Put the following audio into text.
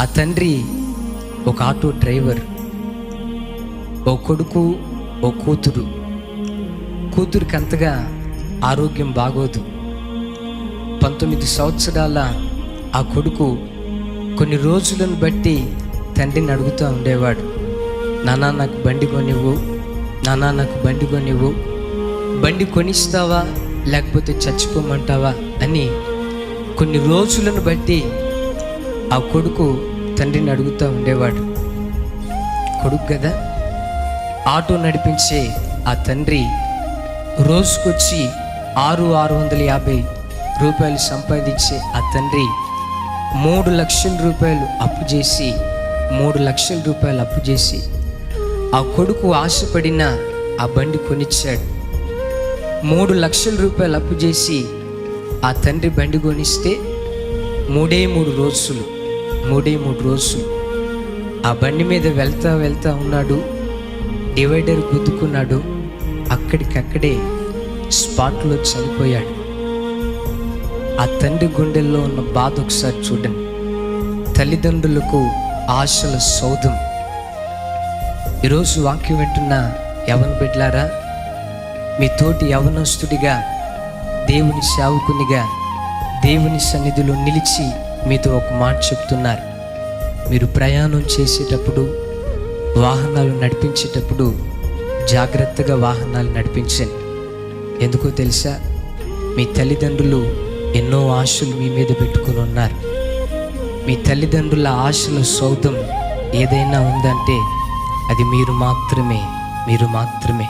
ఆ తండ్రి ఒక ఆటో డ్రైవర్ ఓ కొడుకు ఓ కూతురు. కూతురికి అంతగా ఆరోగ్యం బాగోదు. పంతొమ్మిది సంవత్సరాల ఆ కొడుకు కొన్ని రోజులను బట్టి తండ్రిని అడుగుతూ ఉండేవాడు. నానా నాకు బండి కొనివ్వు నానా నాకు బండి కొనివ్వు బండి కొనిస్తావా లేకపోతే చచ్చిపోమంటావా? అని కొన్ని రోజులను బట్టి ఆ కొడుకు తండ్రిని అడుగుతూ ఉండేవాడు. కొడుకు కదా? ఆటో నడిపించే ఆ తండ్రి రోజుకొచ్చి ఆరు ఆరు వందల యాభై రూపాయలు సంపాదించే ఆ తండ్రి మూడు లక్షల రూపాయలు అప్పు చేసి మూడు లక్షల రూపాయలు అప్పు చేసి ఆ కొడుకు ఆశపడిన ఆ బండి కొనిచ్చాడు. మూడు లక్షల రూపాయలు అప్పు చేసి ఆ తండ్రి బండి కొనిస్తే మూడే మూడు రోజులు. మూడే మూడు రోజులు. ఆ బండి మీద వెళ్తా వెళ్తా ఉన్నాడు. డివైడర్ గుద్దుకున్నాడు. అక్కడికక్కడే స్పాట్లో చనిపోయాడు. ఆ తండ్రి గుండెల్లో ఉన్న బాధ ఒకసారి చూడండి. తల్లిదండ్రులకు ఆశల సౌధం. ఈరోజు వాక్యం వింటున్న యవన బిడ్లారా మీ తోటి యవనస్తుడిగా దేవుని సేవకునిగా దేవుని సన్నిధిలో నిలిచి మీతో ఒక మాట చెప్తున్నారు. మీరు ప్రయాణం చేసేటప్పుడు వాహనాలు నడిపించేటప్పుడు జాగ్రత్తగా వాహనాలు నడిపించండి. ఎందుకో తెలుసా? మీ తల్లిదండ్రులు ఎన్నో ఆశలు మీ మీద పెట్టుకుని ఉన్నారు. మీ తల్లిదండ్రుల ఆశల సౌతం ఏదైనా ఉందంటే అది మీరు మాత్రమే మీరు మాత్రమే.